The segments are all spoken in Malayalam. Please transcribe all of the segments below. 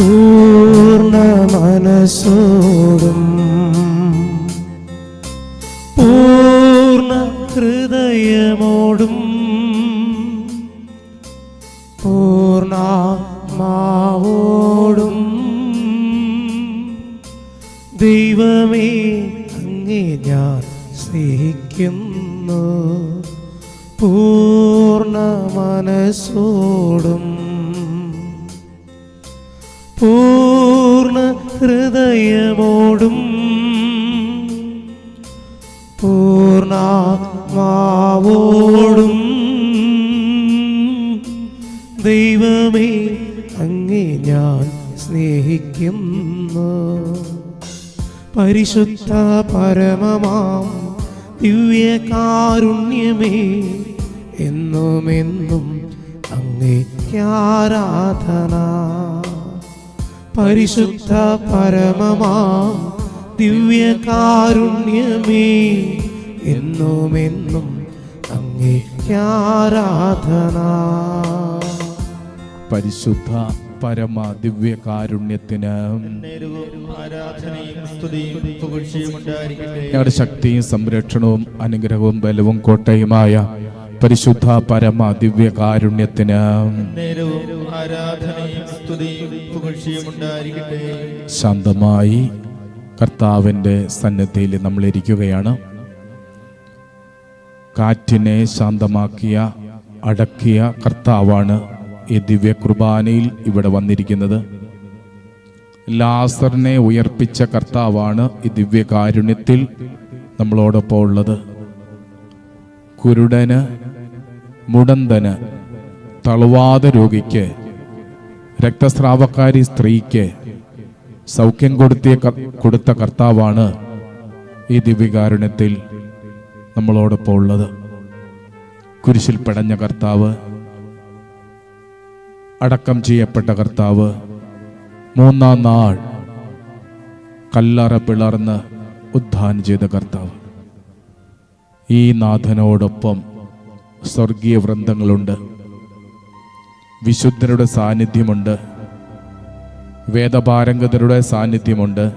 പൂർണ മനസ്സോടും. പൂർണ ഹൃദയമോടും. പൂർണമാവോടും ദൈവമേ അങ്ങേ ഞാൻ സ്നേഹിക്കുന്നു. പൂർണ മനസ്സോടും. ഹൃദയമോടും പൂർണമാവോടും ദൈവമേ അങ്ങേ ഞാൻ സ്നേഹിക്കുന്നു. പരിശുദ്ധ പരമമാം ദിവ്യകാരുണ്യമേ എന്നുമെന്നും അങ്ങേക്കാരാധന പരിശുദ്ധ പരമമാം ദിവ്യകാരുണ്യമേ. എന്നുമെന്നും അങ്ങേക്കാരാധന പരിശുദ്ധ പരമ ദിവ്യകാരുണ്യത്തിന് കാരുണ്യത്തിന് ആരാധനയും സ്തുതിയും പുകഴ്ചയും ഉണ്ടായിരിക്കട്ടെ ഞങ്ങളുടെ ശക്തിയും സംരക്ഷണവും അനുഗ്രഹവും ബലവും കോട്ടയുമായ പരിശുദ്ധ പരമ ദിവ്യകാരുണ്യത്തിന് കാരുണ്യത്തിന് ആരാധനയും ശാന്തമായി കർത്താവിന്റെ സന്നദ്ധയിൽ നമ്മൾ ഇരിക്കുകയാണ്. കാറ്റിനെ ശാന്തമാക്കിയ അടക്കിയ കർത്താവാണ് ഈ ദിവ്യ കുർബാനയിൽ ഇവിടെ വന്നിരിക്കുന്നത്. ലാസറിനെ ഉയർപ്പിച്ച കർത്താവാണ് ഈ ദിവ്യകാരുണ്യത്തിൽ നമ്മളോടൊപ്പം ഉള്ളത്. കുരുടന് മുടന്തന് തളവാത രോഗിക്ക് രക്തസ്രാവക്കാരി സ്ത്രീക്ക് സൗഖ്യം കൊടുത്തിയ കൊടുത്ത കർത്താവാണ് ഈ ദിവ്യകാരുണ്യത്തിൽ നമ്മളോടൊപ്പം ഉള്ളത്. കുരിശിൽ പടഞ്ഞ കർത്താവ് അടക്കം ചെയ്യപ്പെട്ട കർത്താവ് മൂന്നാം നാൾ കല്ലറ പിളർന്ന് ഉദ്ധാനം ചെയ്ത കർത്താവ്. ഈ നാഥനോടൊപ്പം സ്വർഗീയ വൃന്ദങ്ങളുണ്ട്. വിശുദ്ധരുടെ സാന്നിധ്യമുണ്ട്. വേദപാരംഗതരുടെ സാന്നിധ്യമുണ്ട്.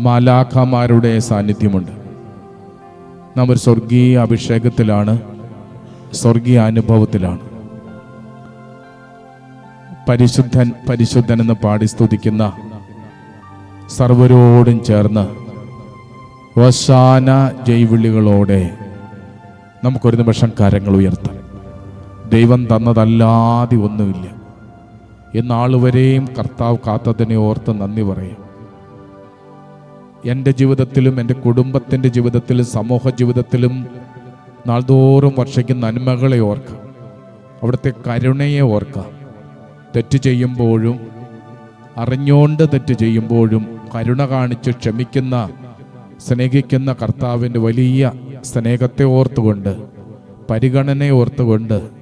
മാലാഖമാരുടെ സാന്നിധ്യമുണ്ട്. നാം ഒരു സ്വർഗീയ അഭിഷേകത്തിലാണ് സ്വർഗീയ അനുഭവത്തിലാണ്. പരിശുദ്ധൻ പരിശുദ്ധൻ എന്ന് പാടി സ്തുതിക്കുന്ന സർവരോടും ചേർന്ന് വശാന ജൈവിളികളോടെ നമുക്കൊരു നിമിഷം കരങ്ങൾ ഉയർത്താം. ദൈവം തന്നതല്ലാതെ ഒന്നുമില്ല. എന്നാളുവരെയും കർത്താവ് കാത്തതിനെ ഓർത്ത് നന്ദി പറയും. എന്റെ ജീവിതത്തിലും എന്റെ കുടുംബത്തിന്റെ ജീവിതത്തിലും സമൂഹ ജീവിതത്തിലും നാൾതോറും വർഷിക്കുന്ന നന്മകളെ ഓർക്കാം. അവിടുത്തെ കരുണയെ ഓർക്കാം. തെറ്റ് ചെയ്യുമ്പോഴും അറിഞ്ഞോണ്ട് തെറ്റ് ചെയ്യുമ്പോഴും കരുണ കാണിച്ച് ക്ഷമിക്കുന്ന സ്നേഹിക്കുന്ന കർത്താവിന്റെ വലിയ സ്നേഹത്തെ ഓർത്തുകൊണ്ട് പരിഗണനയെ ഓർത്തുകൊണ്ട്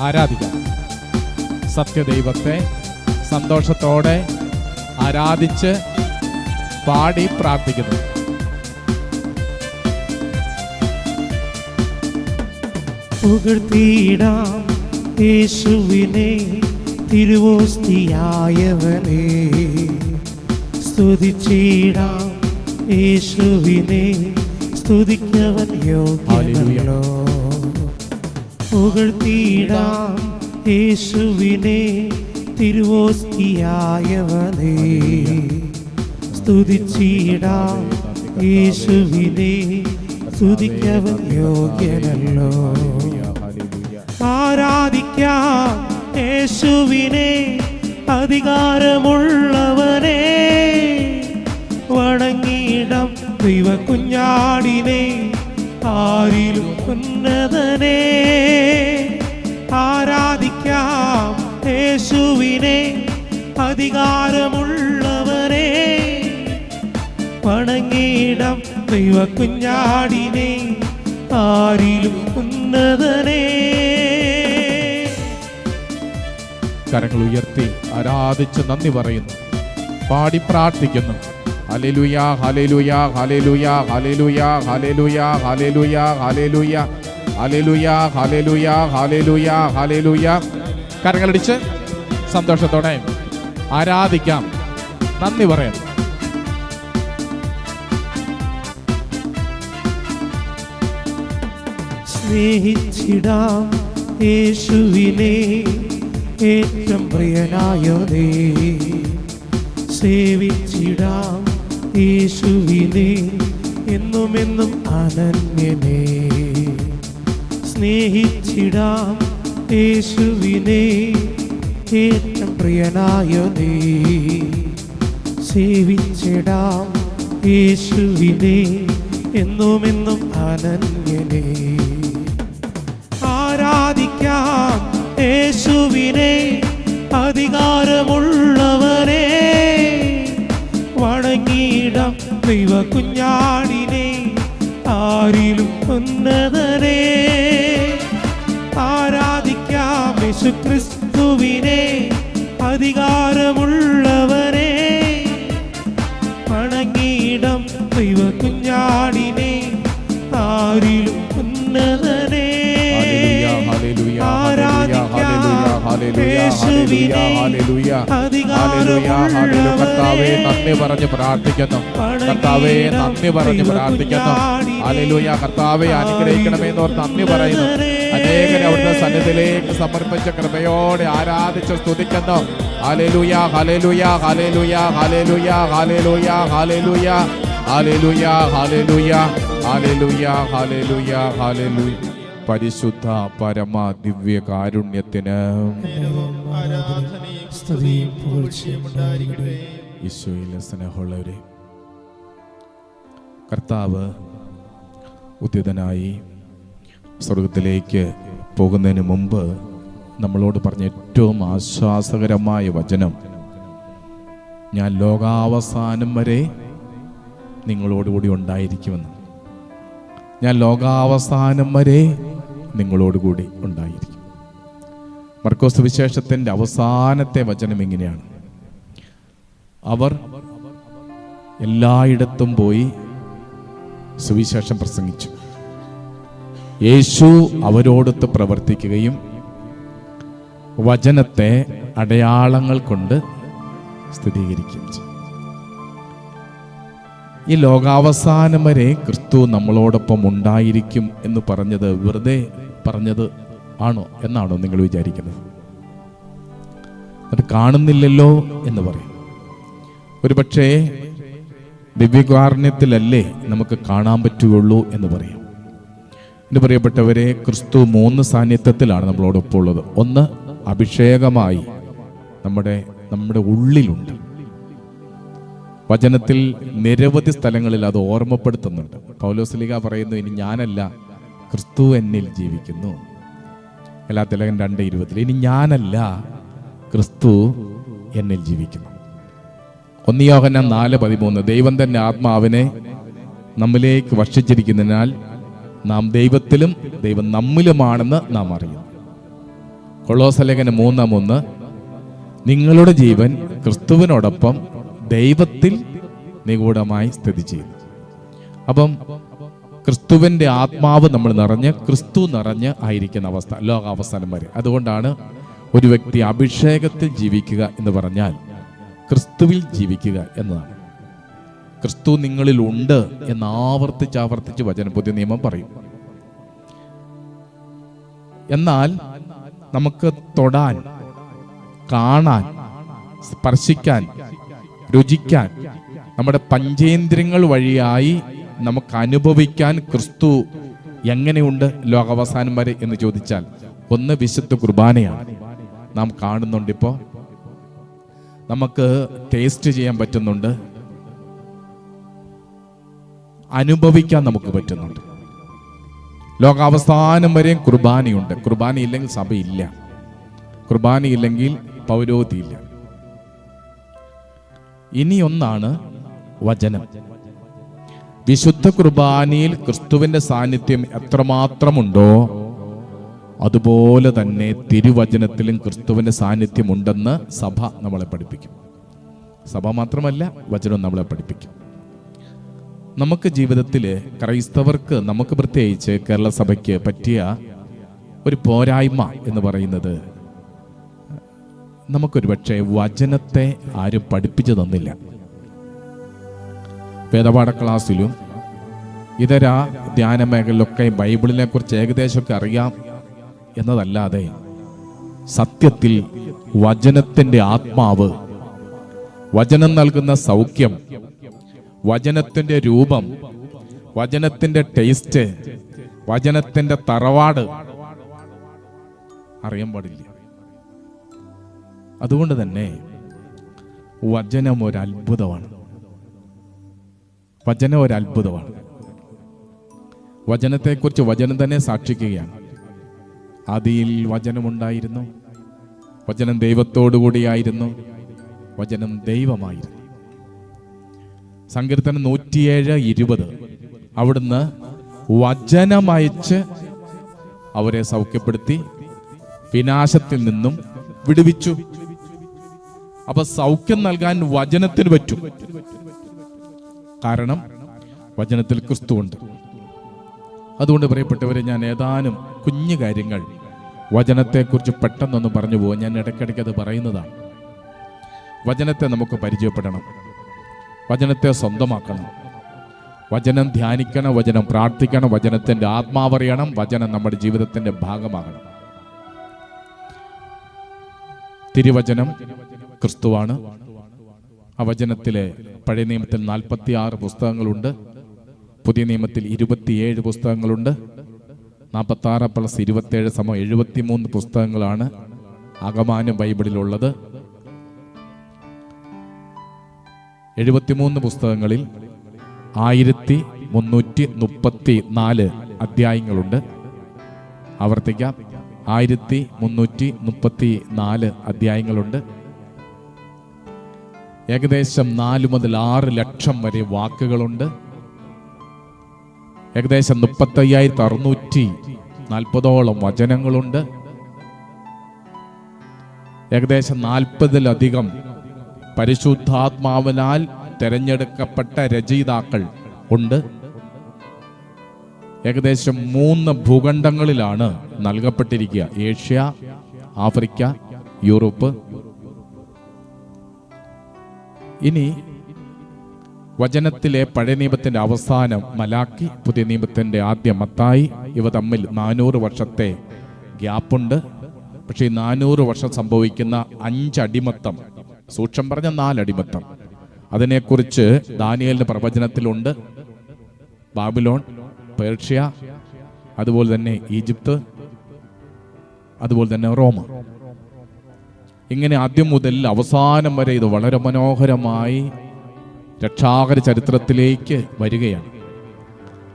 ആരാധിക്കാം? സത്യദൈവത്തെ സന്തോഷത്തോടെ ആരാധിച്ച് പാടി പ്രാർത്ഥിക്കുന്നു. പുകഴ്ത്തിയിടാം യേശുവിനെ തിരുവോസ്തിയായവനെ. സ്തുതിച്ചിടാം യേശുവിനെ സ്തുതിക്കവൻ യോഗ്യനല്ലോ. പുകഴ്ത്തിയിടാം യേശുവിനെ തിരുവോസ്തിയായവനേ. സ്തുതിച്ചിടാം യേശുവിനെ സ്തുതിക്കവൻ യോഗ്യനല്ലോ. ആരാധിക്കാം യേശുവിനെ അധികാരമുള്ളവനെ. വണങ്ങിയിടം ദൈവ കുഞ്ഞാടിനെ ആരിലും ഉന്നതനെ ആരാധിക്കാം യേശുവിനെ അധികാരമുള്ളവനെ. വണങ്ങിയിടം ദൈവ കുഞ്ഞാടിനെ ആരിലും ഉന്നതനെ. കരങ്ങൾ ഉയർത്തി ആരാധിച്ച് നന്ദി പറയുന്നു. പാടി പ്രാർത്ഥിക്കുന്നു. Hallelujah hallelujah hallelujah hallelujah hallelujah hallelujah hallelujah hallelujah hallelujah hallelujah hallelujah കരങ്ങളടിച്ച് സന്തോഷത്തോടെ ആരാധിക്കാം. നന്ദി പറയാം സ്നേഹിച്ചിടാം യേശുവിനെ ഏറ്റവും പ്രിയനായതേ സേവിച്ചിടാം യേശുവിനെ എന്നുമെന്നും അനന്യനെ. സ്നേഹിച്ചിടാം യേശുവിനെ ഏറ്റവും നീ സേവിച്ചിടാം യേശുവിനെ എന്നുമെന്നും അനന്യനെ. ആരാധിക്കാം യേശുവിനെ അധികാരമുള്ളവരെ ദൈവ കുഞ്ഞാണിനെ ആരിലും ഉന്നതനെ ആരാധിക്കാം യേശുക്രിസ്തുവിനെ അധികാരമുള്ളവനെ വണങ്ങിയിടം ദൈവ കുഞ്ഞാണിനെ ആരിലും ഉന്നത കർത്താവെ നന്ദി പറഞ്ഞ് പ്രാർത്ഥിക്കുന്നു കർത്താവെ നന്ദി പറഞ്ഞ് പ്രാർത്ഥിക്കുന്നു അലലുയ കർത്താവെ അനുഗ്രഹിക്കണമേ എന്നോർ നന്ദി പറയുന്നു അനേകരെ അവരുടെ സന്നിധിയിലേക്ക് സമർപ്പിച്ച കൃപയോടെ ആരാധിച്ച് സ്തുതിക്കുന്നു ഹലലുയ ഹലലുയ ഹലലുയ ഹലലുയ ഹലലുയ ഹലലുയ Hallelujah, hallelujah, hallelujah, hallelujah, hallelujah. പരിശുദ്ധ പരമ ദിവ്യ കാരുണ്യത്തിന് ഈശോയിലെ സ്നേഹമുള്ളവരെ കർത്താവ് ഉദ്യതനായി സ്വർഗത്തിലേക്ക് പോകുന്നതിന് മുമ്പ് നമ്മളോട് പറഞ്ഞ ഏറ്റവും ആശ്വാസകരമായ വചനം ഞാൻ ലോകാവസാനം വരെ നിങ്ങളോടുകൂടി ഉണ്ടായിരിക്കുമെന്ന്. ഞാൻ ലോകാവസാനം വരെ നിങ്ങളോടുകൂടി ഉണ്ടായിരിക്കും. മർക്കോസ് വിശേഷത്തിന്റെ അവസാനത്തെ വചനം ഇങ്ങനെയാണ്. അവർ എല്ലായിടത്തും പോയി സുവിശേഷം പ്രസംഗിച്ചു. യേശു അവരോടൊത്ത് പ്രവർത്തിക്കുകയും വചനത്തെ അടയാളങ്ങൾ കൊണ്ട് സ്ഥിരീകരിക്കുകയും ചെയ്തു. ഈ ലോകാവസാനം വരെ ക്രിസ്തു നമ്മളോടൊപ്പം ഉണ്ടായിരിക്കും എന്ന് പറഞ്ഞത് വെറുതെ പറഞ്ഞത് ആണോ എന്നാണോ നിങ്ങൾ വിചാരിക്കുന്നത്? അത് കാണുന്നില്ലല്ലോ എന്ന് പറയും. ഒരുപക്ഷേ ദിവ്യകാരുണ്യത്തിലല്ലേ നമുക്ക് കാണാൻ പറ്റുകയുള്ളൂ എന്ന് പറയും. എന്റെ പ്രിയപ്പെട്ടവരെ ക്രിസ്തു മൂന്ന് സാന്നിധ്യത്തിലാണ് നമ്മളോടൊപ്പം ഉള്ളത്. ഒന്ന് അഭിഷേകമായി നമ്മുടെ നമ്മുടെ ഉള്ളിലുണ്ട്. വചനത്തിൽ നിരവധി സ്ഥലങ്ങളിൽ അത് ഓർമ്മപ്പെടുത്തുന്നുണ്ട്. പൗലോസ്ലിക പറയുന്നു ഇനി ഞാനല്ല ക്രിസ്തു എന്നിൽ ജീവിക്കുന്നു. എല്ലാ തിലകൻ രണ്ട് ഇരുപതിൽ ഇനി ഞാനല്ല ക്രിസ്തു എന്നിൽ ജീവിക്കുന്നു. ഒന്നിയോഹന നാല് പതിമൂന്ന് ദൈവം തന്നെ ആത്മാവിനെ നമ്മിലേക്ക് വർഷിച്ചിരിക്കുന്നതിനാൽ നാം ദൈവത്തിലും ദൈവം നമ്മിലുമാണെന്ന് നാം അറിയുന്നു. കൊളോസലേഖന മൂന്നാം ഒന്ന് നിങ്ങളുടെ ജീവൻ ക്രിസ്തുവിനോടൊപ്പം ദൈവത്തിൽ നിഗൂഢമായി സ്ഥിതി ചെയ്യുന്നു. അപ്പം ക്രിസ്തുവിന്റെ ആത്മാവ് നമ്മൾ നിറഞ്ഞ് ക്രിസ്തു നിറഞ്ഞ് ആയിരിക്കുന്ന അവസ്ഥ ലോകാവസാനം വരെ. അതുകൊണ്ടാണ് ഒരു വ്യക്തി അഭിഷേകത്തിൽ ജീവിക്കുക എന്ന് പറഞ്ഞാൽ ക്രിസ്തുവിൽ ജീവിക്കുക എന്നതാണ്. ക്രിസ്തു നിങ്ങളിൽ ഉണ്ട് എന്ന് ആവർത്തിച്ച് ആവർത്തിച്ച് വചന പുതിയ നിയമം പറയും. എന്നാൽ നമുക്ക് തൊടാൻ കാണാൻ സ്പർശിക്കാൻ രുചിക്കാൻ നമ്മുടെ പഞ്ചേന്ദ്രിയങ്ങൾ വഴിയായി നമുക്ക് അനുഭവിക്കാൻ ക്രിസ്തു എങ്ങനെയുണ്ട് ലോകാവസാനം വരെ എന്ന് ചോദിച്ചാൽ ഒന്ന് വിശുദ്ധ കുർബാനയാണ്. നാം കാണുന്നുണ്ട് ഇപ്പോൾ നമുക്ക് ടേസ്റ്റ് ചെയ്യാൻ പറ്റുന്നുണ്ട്. അനുഭവിക്കാൻ നമുക്ക് പറ്റുന്നുണ്ട്. ലോകാവസാനം വരെയും കുർബാനയുണ്ട്. കുർബാന ഇല്ലെങ്കിൽ സഭയില്ല. കുർബാന ഇല്ലെങ്കിൽ പൗരോഹിത്യമില്ല ഇനിയൊന്നാണ് വചനം. വിശുദ്ധ കുർബാനയിൽ ക്രിസ്തുവിന്റെ സാന്നിധ്യം എത്രമാത്രമുണ്ടോ അതുപോലെ തന്നെ തിരുവചനത്തിലും ക്രിസ്തുവിന്റെ സാന്നിധ്യം ഉണ്ടെന്ന് സഭ നമ്മളെ പഠിപ്പിക്കും. സഭ മാത്രമല്ല വചനം നമ്മളെ പഠിപ്പിക്കും. നമുക്ക് ജീവിതത്തിൽ ക്രൈസ്തവർക്ക് നമുക്ക് പ്രത്യേകിച്ച് കേരള സഭയ്ക്ക് പറ്റിയ ഒരു പോരായ്മ എന്ന് പറയുന്നത് നമുക്കൊരു പക്ഷേ വചനത്തെ ആരും പഠിപ്പിച്ചു തന്നില്ല. വേദപാഠ ക്ലാസ്സിലും ഇതര ധ്യാന മേഖലയിലൊക്കെ ബൈബിളിനെ കുറിച്ച് ഏകദേശമൊക്കെ അറിയാം എന്നതല്ലാതെ സത്യത്തിൽ വചനത്തിന്റെ ആത്മാവ് വചനം നൽകുന്ന സൗഖ്യം വചനത്തിന്റെ രൂപം വചനത്തിന്റെ ടേസ്റ്റ് വചനത്തിന്റെ തറവാട് അറിയാൻ പാടില്ല. അതുകൊണ്ട് തന്നെ വചനം ഒരു അത്ഭുതമാണ്. വചനം ഒരു അത്ഭുതമാണ്. വചനത്തെക്കുറിച്ച് വചനം തന്നെ സാക്ഷിക്കുകയാണ്. ആദിയിൽ വചനമുണ്ടായിരുന്നു. വചനം ദൈവത്തോടു കൂടിയായിരുന്നു വചനം ദൈവമായിരുന്നു. സങ്കീർത്തനം നൂറ്റിയേഴ് ഇരുപത്. അവിടുന്ന് വചനമയച്ച് അവരെ സൗഖ്യപ്പെടുത്തി വിനാശത്തിൽ നിന്നും വിടുവിച്ചു. അപ്പൊ സൗഖ്യം നൽകാൻ വചനത്തിന് പറ്റും. കാരണം വചനത്തിൽ ക്രിസ്തുവുണ്ട്. അതുകൊണ്ട് പ്രിയപ്പെട്ടവരെ ഞാൻ ഏതാനും കുഞ്ഞു കാര്യങ്ങൾ വചനത്തെക്കുറിച്ച് പെട്ടെന്നൊന്ന് പറഞ്ഞു പോകും ഞാൻ ഇടയ്ക്കിടയ്ക്ക് അത് പറയുന്നതാണ്. വചനത്തെ നമുക്ക് പരിചയപ്പെടണം. വചനത്തെ സ്വന്തമാക്കണം. വചനം ധ്യാനിക്കണം വചനം പ്രാർത്ഥിക്കണം വചനത്തിന്റെ ആത്മാവറിയണം വചനം നമ്മുടെ ജീവിതത്തിന്റെ ഭാഗമാകണം. തിരുവചനം ക്രിസ്തുവാണ്. ആ വചനത്തിലെ പഴയ നിയമത്തിൽ നാൽപ്പത്തി ആറ് പുസ്തകങ്ങളുണ്ട്. പുതിയ നിയമത്തിൽ ഇരുപത്തിയേഴ് പുസ്തകങ്ങളുണ്ട്. നാൽപ്പത്തി ആറ് പ്ലസ് ഇരുപത്തേഴ് എഴുപത്തി എഴുപത്തിമൂന്ന് പുസ്തകങ്ങളാണ് അകമാനം ബൈബിളിലുള്ളത്. എഴുപത്തിമൂന്ന് പുസ്തകങ്ങളിൽ ആയിരത്തി മുന്നൂറ്റി മുപ്പത്തി നാല് അധ്യായങ്ങളുണ്ട്. ആവർത്തിക്കാം. ആയിരത്തി മുന്നൂറ്റി മുപ്പത്തി നാല് അധ്യായങ്ങളുണ്ട്. ഏകദേശം നാല് മുതൽ ആറ് ലക്ഷം വരെ വാക്കുകളുണ്ട്. ഏകദേശം മുപ്പത്തയ്യായിരത്തി അറുന്നൂറ്റി നാൽപ്പതോളം വചനങ്ങളുണ്ട്. ഏകദേശം നാൽപ്പതിലധികം പരിശുദ്ധാത്മാവിനാൽ തിരഞ്ഞെടുക്കപ്പെട്ട രചയിതാക്കൾ ഉണ്ട്. ഏകദേശം മൂന്ന് ഭൂഖണ്ഡങ്ങളിലാണ് നൽകപ്പെട്ടിരിക്കുക. ഏഷ്യ ആഫ്രിക്ക യൂറോപ്പ് ഇനി വചനത്തിലെ പഴയ നിയമത്തിന്റെ അവസാനം മലാക്കി പുതിയ നിയമത്തിന്റെ ആദ്യ മത്തായി ഇവ തമ്മിൽ നാനൂറ് വർഷത്തെ ഗ്യാപ്പുണ്ട്. പക്ഷേ ഈ നാനൂറ് വർഷം സംഭവിക്കുന്ന അഞ്ചടിമത്തം സൂക്ഷം പറഞ്ഞ നാലടിമത്തം അതിനെക്കുറിച്ച് ദാനിയലിന്റെ പ്രവചനത്തിലുണ്ട്. ബാബിലോൺ പേർഷ്യ അതുപോലെ തന്നെ ഈജിപ്ത് അതുപോലെ തന്നെ റോമ. ഇങ്ങനെ ആദ്യം മുതൽ അവസാനം വരെ ഇത് വളരെ മനോഹരമായി രക്ഷാകര ചരിത്രത്തിലേക്ക് വരികയാണ്.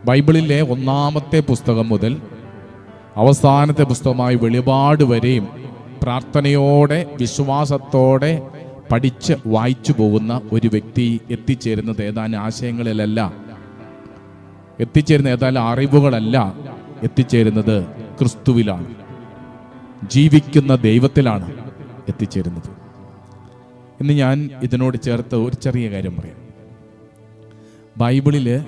ബൈബിളിലെ ഒന്നാമത്തെ പുസ്തകം മുതൽ അവസാനത്തെ പുസ്തകമായി വെളിപാട് വരെയും പ്രാർത്ഥനയോടെ വിശ്വാസത്തോടെ പഠിച്ച് വായിച്ചു പോകുന്ന ഒരു വ്യക്തി എത്തിച്ചേരുന്നത് ഏതാനും ആശയങ്ങളിലല്ല. എത്തിച്ചേരുന്ന ഏതാനും അറിവുകളല്ല എത്തിച്ചേരുന്നത് ക്രിസ്തുവിലാണ്. ജീവിക്കുന്ന ദൈവത്തിലാണ്. എത്തിച്ചേരുന്നത്. ഇന്ന് ഞാൻ ഇതിനോട് ചേർത്ത് ഒരു ചെറിയ കാര്യം പറയാം. ബൈബിളിൽ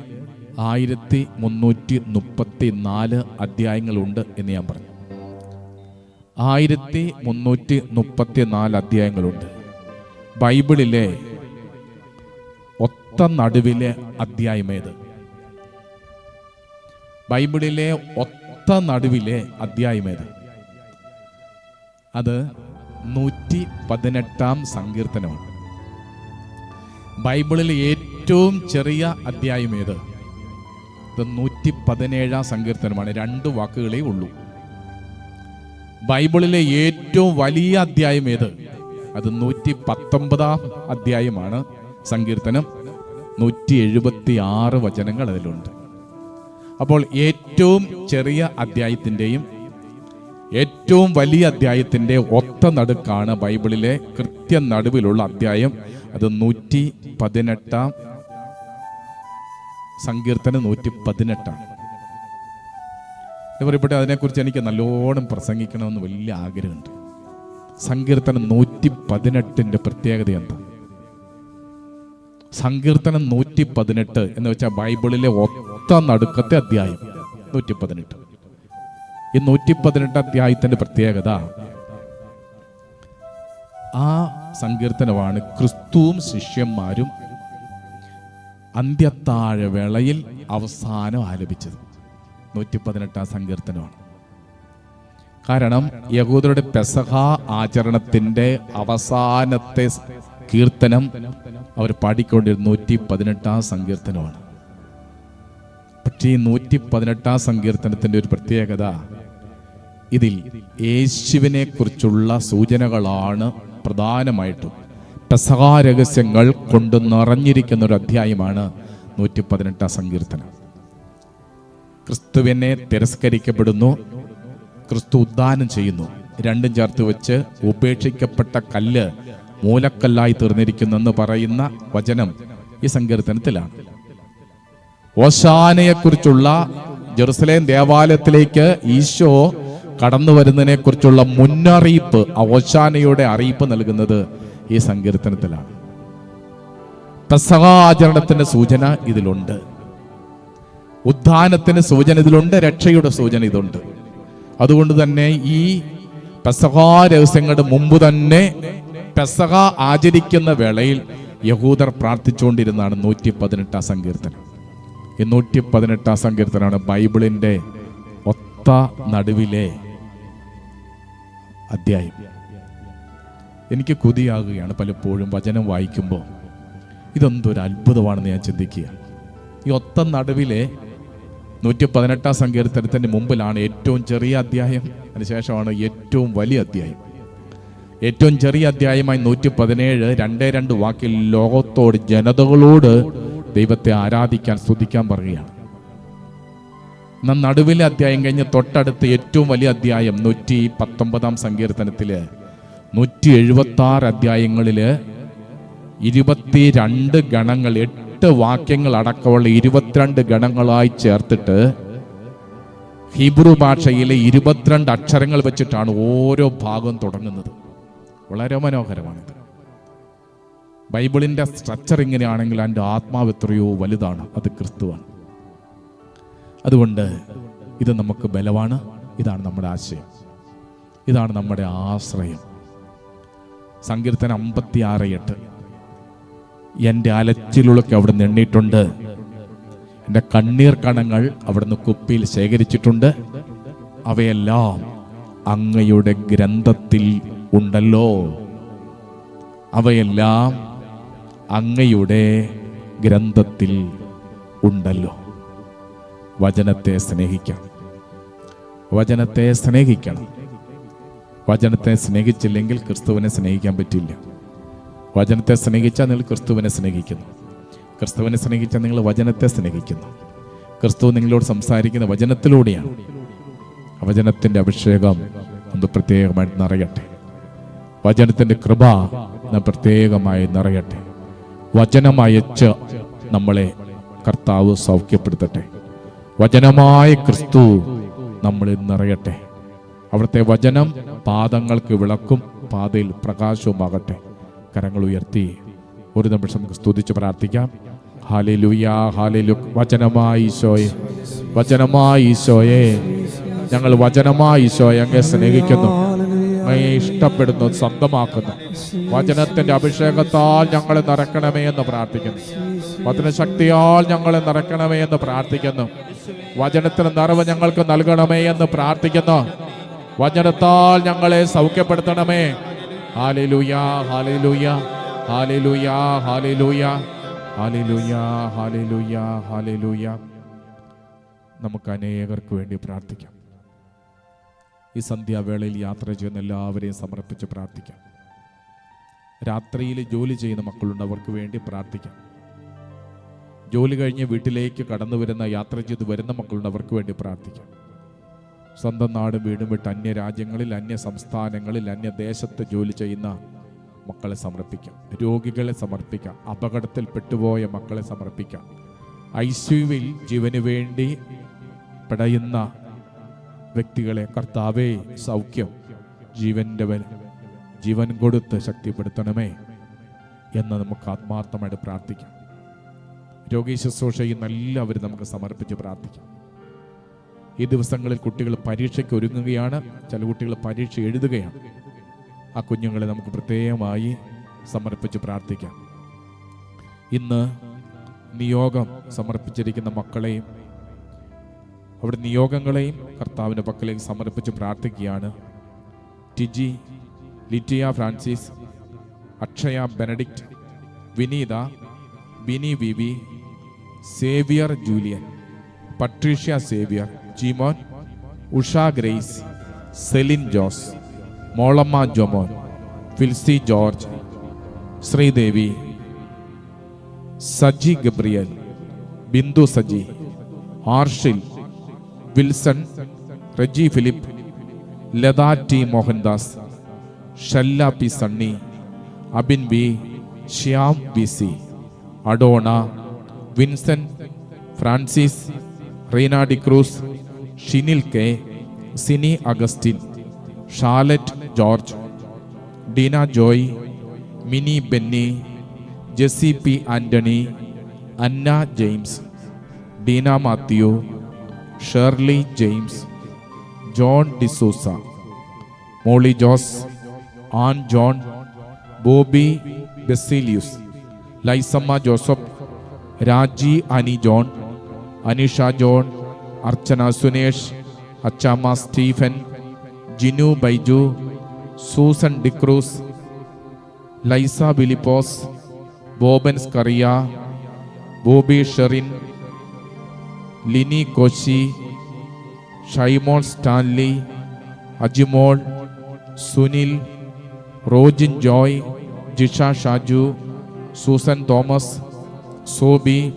ആയിരത്തി മുന്നൂറ്റി മുപ്പത്തി നാല് അധ്യായങ്ങളുണ്ട് എന്ന് ഞാൻ പറഞ്ഞു. ആയിരത്തി മുന്നൂറ്റി മുപ്പത്തി നാല് അധ്യായങ്ങളുണ്ട്. ബൈബിളിലെ ഒത്ത നടുവിലെ അധ്യായമേത്? ബൈബിളിലെ ഒത്ത നടുവിലെ അധ്യായമേത്? അത് നൂറ്റി പതിനെട്ടാം സങ്കീർത്തനമാണ്. ബൈബിളിൽ ഏറ്റവും ചെറിയ അധ്യായം ഏത്? ഇത് നൂറ്റി പതിനേഴാം സങ്കീർത്തനമാണ്. രണ്ട് വാക്കുകളേ ഉള്ളൂ. ബൈബിളിലെ ഏറ്റവും വലിയ അധ്യായം ഏത്? അത് നൂറ്റി പത്തൊമ്പതാം അധ്യായമാണ് സങ്കീർത്തനം. നൂറ്റി എഴുപത്തി ആറ് വചനങ്ങൾ അതിലുണ്ട്. അപ്പോൾ ഏറ്റവും ചെറിയ അധ്യായത്തിന്റെയും ഏറ്റവും വലിയ അധ്യായത്തിന്റെ ഒത്ത നടുക്കാണ് ബൈബിളിലെ കൃത്യ നടുവിലുള്ള അധ്യായം. അത് നൂറ്റി പതിനെട്ടാം സങ്കീർത്തനം നൂറ്റി പതിനെട്ടാണ് പറയപ്പെട്ടെ അതിനെക്കുറിച്ച് എനിക്ക് നല്ലോണം പ്രസംഗിക്കണമെന്ന് വലിയ ആഗ്രഹമുണ്ട്. സങ്കീർത്തനം നൂറ്റി പതിനെട്ടിന്റെ പ്രത്യേകത എന്താ? സങ്കീർത്തനം നൂറ്റി പതിനെട്ട് എന്ന് വെച്ചാൽ ബൈബിളിലെ ഒത്ത നടുക്കത്തെ അധ്യായം നൂറ്റി പതിനെട്ട് ഈ നൂറ്റി പതിനെട്ട് അധ്യായത്തിന്റെ പ്രത്യേകത. ആ സങ്കീർത്തനമാണ് ക്രിസ്തുവും ശിഷ്യന്മാരും അന്ത്യത്താഴ വേളയിൽ അവസാനം ആലപിച്ചത്. നൂറ്റി പതിനെട്ടാം സങ്കീർത്തനമാണ്. കാരണം യഹൂദരുടെ പെസഹ ആചരണത്തിന്റെ അവസാനത്തെ കീർത്തനം അവർ പാടിക്കൊണ്ടിരുന്ന നൂറ്റി പതിനെട്ടാം സങ്കീർത്തനമാണ്. പക്ഷേ ഈ നൂറ്റി പതിനെട്ടാം സങ്കീർത്തനത്തിന്റെ ഒരു പ്രത്യേകത ഇതിൽ യേശുവിനെ കുറിച്ചുള്ള സൂചനകളാണ് പ്രധാനമായിട്ടും. പെസഹ രഹസ്യങ്ങൾ കൊണ്ട് നിറഞ്ഞിരിക്കുന്ന ഒരു അധ്യായമാണ് നൂറ്റി പതിനെട്ടാം സങ്കീർത്തനം. ക്രിസ്തുവിനെ തിരസ്കരിക്കപ്പെടുന്നു ക്രിസ്തു ഉദ്ദാനം ചെയ്യുന്നു. രണ്ടും ചേർത്ത് വെച്ച് ഉപേക്ഷിക്കപ്പെട്ട കല്ല് മൂലക്കല്ലായി തീർന്നിരിക്കുന്നെന്ന് പറയുന്ന വചനം ഈ സങ്കീർത്തനത്തിലാണ്. ഓശാനയെക്കുറിച്ചുള്ള ജെറുസലേം ദേവാലയത്തിലേക്ക് ഈശോ കടന്നു വരുന്നതിനെ കുറിച്ചുള്ള മുന്നറിയിപ്പ് അവശാനയുടെ അറിയിപ്പ് നൽകുന്നത് ഈ സങ്കീർത്തനത്തിലാണ്. പ്രസവാചരണത്തിന്റെ സൂചന ഇതിലുണ്ട്. ഉദ്ധാനത്തിന്റെ സൂചന ഇതിലുണ്ട് രക്ഷയുടെ സൂചന ഇതുണ്ട്. അതുകൊണ്ട് തന്നെ ഈ പെസഹാ രഹസ്യങ്ങളുടെ മുമ്പ് തന്നെ പെസഹ ആചരിക്കുന്ന വേളയിൽ യഹൂദർ പ്രാർത്ഥിച്ചുകൊണ്ടിരുന്നതാണ് നൂറ്റി പതിനെട്ടാം സങ്കീർത്തനം. ഈ നൂറ്റി പതിനെട്ടാം സങ്കീർത്തനമാണ് ബൈബിളിന്റെ ഒത്ത നടുവിലെ അധ്യായം. എനിക്ക് കൊതിയാകുകയാണ് പലപ്പോഴും വചനം വായിക്കുമ്പോൾ. ഇതെന്തൊരു അത്ഭുതമാണെന്ന് ഞാൻ ചിന്തിക്കുക. ഈ ഒത്ത നടുവിലെ നൂറ്റി പതിനെട്ടാം സങ്കീർത്തനത്തിന്റെ മുമ്പിലാണ് ഏറ്റവും ചെറിയ അധ്യായം. അതിനുശേഷമാണ് ഏറ്റവും വലിയ അധ്യായം. ഏറ്റവും ചെറിയ അധ്യായമായി നൂറ്റി പതിനേഴ് രണ്ടേ രണ്ട് വാക്കിൽ ലോകത്തോട് ജനതകളോട് ദൈവത്തെ ആരാധിക്കാൻ സ്തുതിക്കാൻ പറയുകയാണ്. എന്നാൽ നടുവിലെ അധ്യായം കഴിഞ്ഞ് തൊട്ടടുത്ത് ഏറ്റവും വലിയ അധ്യായം നൂറ്റി പത്തൊമ്പതാം സങ്കീർത്തനത്തിൽ നൂറ്റി എഴുപത്തി ആറ് അധ്യായങ്ങളിൽ ഇരുപത്തിരണ്ട് ഗണങ്ങൾ എട്ട് വാക്യങ്ങൾ അടക്കമുള്ള ഇരുപത്തിരണ്ട് ഗണങ്ങളായി ചേർത്തിട്ട് ഹീബ്രു ഭാഷയിലെ ഇരുപത്തിരണ്ട് അക്ഷരങ്ങൾ വെച്ചിട്ടാണ് ഓരോ ഭാഗവും തുടങ്ങുന്നത്. വളരെ മനോഹരമാണിത്. ബൈബിളിന്റെ സ്ട്രക്ചർ ഇങ്ങനെയാണെങ്കിൽ അതിന്റെ ആത്മാവ് എത്രയോ വലുതാണ്. അത് ക്രിസ്തുവാണ്. അതുകൊണ്ട് ഇത് നമുക്ക് ബലമാണ്. ഇതാണ് നമ്മുടെ ആശയം. ഇതാണ് നമ്മുടെ ആശ്രയം. സങ്കീർത്തനം അമ്പത്തി ആറ് എട്ട്. എന്റെ അലച്ചിലുളക്ക് അവിടെ എണ്ണിയിട്ടുണ്ട്. എന്റെ കണ്ണീർ കണങ്ങൾ അവിടുന്ന് കുപ്പിയിൽ ശേഖരിച്ചിട്ടുണ്ട്. അവയെല്ലാം അങ്ങയുടെ ഗ്രന്ഥത്തിൽ ഉണ്ടല്ലോ. അവയെല്ലാം അങ്ങയുടെ ഗ്രന്ഥത്തിൽ ഉണ്ടല്ലോ. വചനത്തെ സ്നേഹിക്കാം. വചനത്തെ സ്നേഹിക്കണം. വചനത്തെ സ്നേഹിച്ചില്ലെങ്കിൽ ക്രിസ്തുവിനെ സ്നേഹിക്കാൻ പറ്റില്ല. വചനത്തെ സ്നേഹിച്ചാൽ നിങ്ങൾ ക്രിസ്തുവിനെ സ്നേഹിക്കുന്നു. ക്രിസ്തുവിനെ സ്നേഹിച്ചാൽ നിങ്ങൾ വചനത്തെ സ്നേഹിക്കുന്നു. ക്രിസ്തു നിങ്ങളോട് സംസാരിക്കുന്ന വചനത്തിലൂടെയാണ്. വചനത്തിന്റെ അഭിഷേകം ഒന്ന് പ്രത്യേകമായി നിറയട്ടെ. വചനത്തിന്റെ കൃപ പ്രത്യേകമായി നിറയട്ടെ. വചനമയച്ച് നമ്മളെ കർത്താവ് സൗഖ്യപ്പെടുത്തട്ടെ. വചനമായ ക്രിസ്തു നമ്മൾ ഇന്നറിയട്ടെ അവിടുത്തെ വചനം പാദങ്ങൾക്ക് വിളക്കും പാതയിൽ പ്രകാശവുമാകട്ടെ. കരങ്ങൾ ഉയർത്തി ഒരു നിമിഷം സ്തുതിച്ച് പ്രാർത്ഥിക്കാം. ഹാലിലുയാ ഹാലിലു വചനമായി ഈശോയെ വചനമായി ഞങ്ങൾ വചനമായി ഈശോയെ അങ്ങേ സ്നേഹിക്കുന്നു. അങ്ങയെ ഇഷ്ടപ്പെടുന്നു സ്വന്തമാക്കുന്നു. വചനത്തിന്റെ അഭിഷേകത്താൽ ഞങ്ങളെ നിറക്കണമേ എന്ന് പ്രാർത്ഥിക്കുന്നു. വചനശക്തിയാൽ ഞങ്ങളെ നിറക്കണമേ എന്ന് പ്രാർത്ഥിക്കുന്നു. വചനത്തിന് നിറവ് ഞങ്ങൾക്ക് നൽകണമേ എന്ന് പ്രാർത്ഥിക്കുന്നു. വചനത്താൽ ഞങ്ങളെ സൗഖ്യപ്പെടുത്തണമേ. നമുക്ക് അനേകർക്ക് വേണ്ടി പ്രാർത്ഥിക്കാം. ഈ സന്ധ്യാവേളയിൽ യാത്ര ചെയ്യുന്ന എല്ലാവരെയും സമർപ്പിച്ച് പ്രാർത്ഥിക്കാം. രാത്രിയിൽ ജോലി ചെയ്യുന്ന മക്കളുണ്ട് അവർക്ക് വേണ്ടി പ്രാർത്ഥിക്കാം. ജോലി കഴിഞ്ഞ് വീട്ടിലേക്ക് കടന്നു വരുന്ന യാത്ര ചെയ്ത് വരുന്ന മക്കളുണ്ട് അവർക്ക് വേണ്ടി പ്രാർത്ഥിക്കാം. സ്വന്തം നാട് വീടും വിട്ട് അന്യ രാജ്യങ്ങളിൽ അന്യ സംസ്ഥാനങ്ങളിൽ അന്യദേശത്ത് ജോലി ചെയ്യുന്ന മക്കളെ സമർപ്പിക്കാം. രോഗികളെ സമർപ്പിക്കാം. അപകടത്തിൽ പെട്ടുപോയ മക്കളെ സമർപ്പിക്കാം. ഐ സിയുവിൽ ജീവന് വേണ്ടി പിടയുന്ന വ്യക്തികളെ കർത്താവേ സൗഖ്യം ജീവന്റെ ബല ജീവൻ കൊടുത്ത് ശക്തിപ്പെടുത്തണമേ എന്ന് നമുക്ക് ആത്മാർത്ഥമായിട്ട് പ്രാർത്ഥിക്കാം. രോഗി ശുശ്രൂഷ ചെയ്യുന്ന എല്ലാവരും നമുക്ക് സമർപ്പിച്ച് പ്രാർത്ഥിക്കാം. ഈ ദിവസങ്ങളിൽ കുട്ടികൾ പരീക്ഷയ്ക്ക് ഒരുങ്ങുകയാണ്. ചില കുട്ടികൾ പരീക്ഷ എഴുതുകയാണ്. ആ കുഞ്ഞുങ്ങളെ നമുക്ക് പ്രത്യേകമായി സമർപ്പിച്ച് പ്രാർത്ഥിക്കാം. ഇന്ന് നിയോഗം സമർപ്പിച്ചിരിക്കുന്ന മക്കളെയും അവിടെ നിയോഗങ്ങളെയും കർത്താവിന്റെ പക്കലേക്ക് സമർപ്പിച്ച് പ്രാർത്ഥിക്കുകയാണ്. Tiji Litiya Francis Akshaya Benedict Vineetha Bini Vivi Xavier Julian Patricia Xavier Jimon Usha Grace Celine Jose Molamma Jomon Filsy George Sreedevi Saji Gabriel Bindu Saji Arshil Wilson Reji Philip Latha T Mohandas Shalla P Sunny Abin V Shyam V C Adona Vincent Francis Reena D'Cruz Shinil K Sini Augustine Shalet George Deena Joy Mini Benny Jessy P Antony Anna James Deena Mathew Shirley James John D'Souza Molly Jose Ann John Bobby Basilius Laisamma Joseph Raji Ani John Anisha John Archana Sunesh Achamma Stephen Jinu Baiju Susan D'Cruz Laisa Bilippose Boban Scaria Bobby Sherin Lini Koshy Shaimol Stanley Ajimol Sunil Rojin Joy Jisha Shaju Susan Thomas Sobi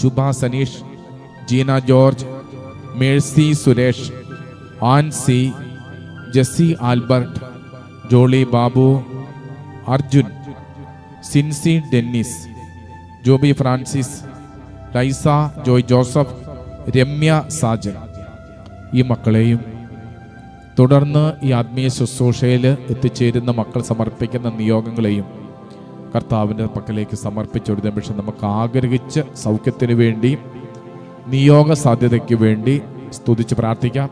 Shubha Saneesh Jeena George Mercy Suresh Ancy Jessy Albert Jolly Babu Arjun Sincy Dennis Joby Francis Laisa Joy Joseph Ramya Sajan. ഈ മക്കളെയും തുടർന്ന് ഈ ആത്മീയ ശുശ്രൂഷയിൽ എത്തിച്ചേരുന്ന മക്കൾ സമർപ്പിക്കുന്ന നിയോഗങ്ങളെയും കർത്താവിന്റെ പക്കലേക്ക് സമർപ്പിച്ചൊരു നിമിഷം നമുക്ക് ആഗ്രഹിച്ച് സൗഖ്യത്തിന് വേണ്ടി നിയോഗ സാധ്യതയ്ക്ക് വേണ്ടി സ്തുതിച്ച് പ്രാർത്ഥിക്കാം.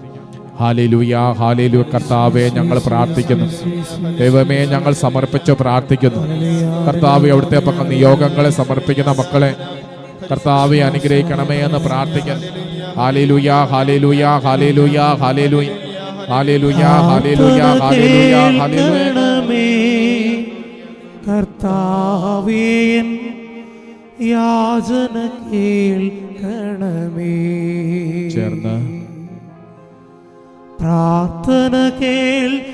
ഹാലേലുയ ഹാലേലു കർത്താവെ ഞങ്ങൾ പ്രാർത്ഥിക്കുന്നു. ദൈവമേ ഞങ്ങൾ സമർപ്പിച്ച് പ്രാർത്ഥിക്കുന്നു. കർത്താവ് അവിടുത്തെ പക്ക നിയോഗങ്ങളെ സമർപ്പിക്കുന്ന മക്കളെ കർത്താവെ അനുഗ്രഹിക്കണമേ എന്ന് പ്രാർത്ഥിക്കുന്നു. Hallelujah hallelujah hallelujah hallelujah hallelujah hallelujah hallelujah hallelujah കർത്താവേൻ യാചന കേൾക്കണമേ. ചേർന്ന്. പ്രാർത്ഥന കേൾക്കണമേ.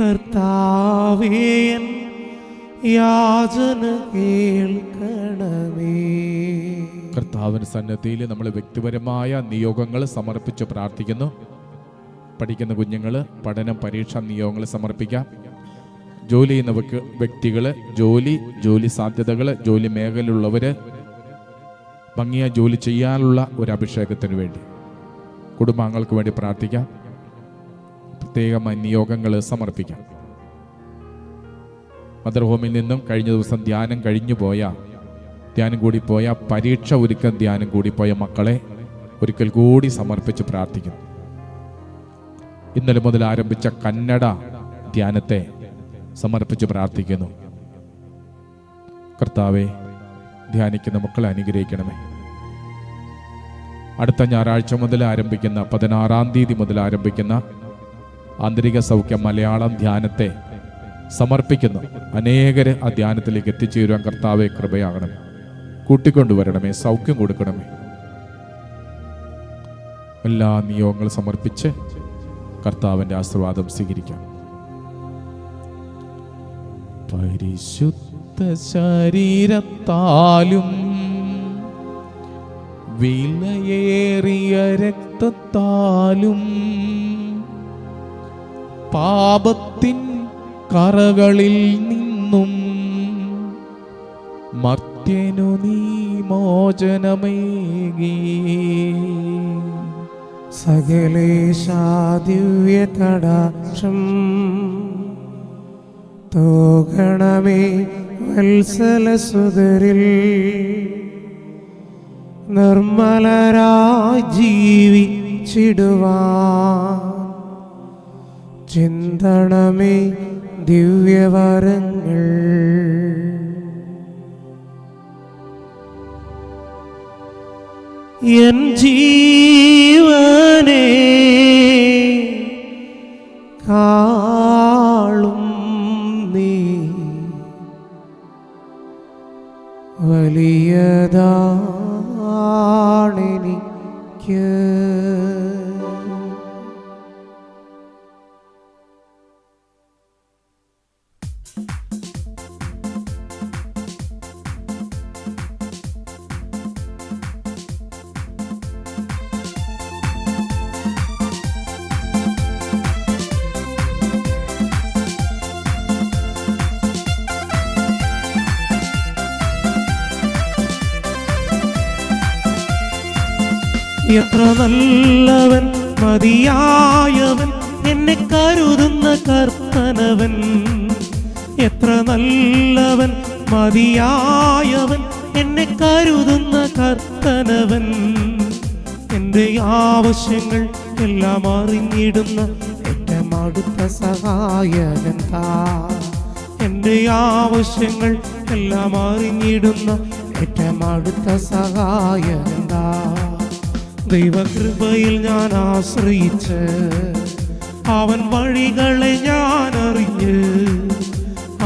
കർത്താവേൻ യാചന കേൾക്കണമേ. കർത്താവിന് സന്നദ്ധിയിൽ നമ്മൾ വ്യക്തിപരമായ നിയോഗങ്ങൾ സമർപ്പിച്ച് പ്രാർത്ഥിക്കുന്നു. പഠിക്കുന്ന കുഞ്ഞുങ്ങൾ പഠനം പരീക്ഷ നിയോഗങ്ങൾ സമർപ്പിക്കാം. ജോലി ചെയ്യുന്ന വ്യക്തികൾ ജോലി ജോലി സാധ്യതകൾ ജോലി മേഖലയിലുള്ളവർ ഭംഗിയ ജോലി ചെയ്യാനുള്ള ഒരു അഭിഷേകത്തിന് വേണ്ടി. കുടുംബാംഗങ്ങൾക്ക് വേണ്ടി പ്രാർത്ഥിക്കാം. പ്രത്യേകമായി നിയോഗങ്ങൾ സമർപ്പിക്കാം. മദർ ഹോമിൽ നിന്നും കഴിഞ്ഞ ദിവസം ധ്യാനം കഴിഞ്ഞു പോയ ധ്യാനം കൂടി പോയ പരീക്ഷ ഒരുക്കം ധ്യാനം കൂടി പോയ മക്കളെ ഒരിക്കൽ കൂടി സമർപ്പിച്ച് പ്രാർത്ഥിക്കുന്നു. ഇന്നലെ മുതൽ ആരംഭിച്ച കന്നഡ ധ്യാനത്തെ സമർപ്പിച്ച് പ്രാർത്ഥിക്കുന്നു. കർത്താവെ ധ്യാനിക്കുന്ന മക്കളെ അനുഗ്രഹിക്കണമേ. അടുത്ത ഞായറാഴ്ച മുതൽ ആരംഭിക്കുന്ന പതിനാറാം തീയതി മുതൽ ആരംഭിക്കുന്ന ആന്തരിക സൗഖ്യം മലയാളം ധ്യാനത്തെ സമർപ്പിക്കുന്നു. അനേകര് ആ ധ്യാനത്തിലേക്ക് എത്തിച്ചേരുവാൻ കർത്താവെ കൃപയാകണം കൂട്ടിക്കൊണ്ടുവരണമേ സൗഖ്യം കൊടുക്കണമേ. എല്ലാ നിയോഗങ്ങളും സമർപ്പിച്ച് കർത്താവിന്റെ ആശീർവാദം സ്വീകരിക്കാം. പരിശുദ്ധ ശരീരത്താലും വിലയേറിയ രക്തത്താലും പാപത്തിൻ കറകളിൽ നിന്നും മർത്യനു നീ മോചനമേകി. സകലേശാദിവ്യ കടാക്ഷം തോകണമേ വത്സലസുതരിൽ. നിർമ്മലരായി ജീവിച്ചിടുവാൻ ചിന്തണമേ ദിവ്യവരങ്ങൾ. എൻ ജീവനെ കാളും വലിയതാണെനിക്ക്. എത്ര നല്ലവൻ മതിയായവൻ എന്നെ കരുതുന്ന കർത്തനവൻ. എത്ര നല്ലവൻ മതിയായവൻ എന്നെ കരുതുന്ന കർത്തനവൻ. എന്റെ ആവശ്യങ്ങൾ എല്ലാം അറിഞ്ഞിടുന്ന ഏറ്റവും അടുത്ത സഹായകൻ താ. എന്റെ ആവശ്യങ്ങൾ എല്ലാം അറിഞ്ഞിടുന്ന ഏറ്റവും അടുത്ത സഹായകൻ താ. ദൈവകൃപയിൽ ഞാൻ ആശ്രയിച്ച് അവൻ വഴികളെ ഞാൻ അറിഞ്ഞ്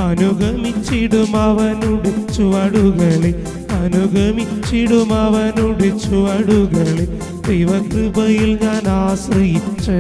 അനുഗമിച്ചിടും അവനുടെ ചുവടുകളെ അനുഗമിച്ചിടും അവനുടെ ചുവടുകളെ ദൈവകൃപയിൽ ഞാൻ ആശ്രയിച്ച്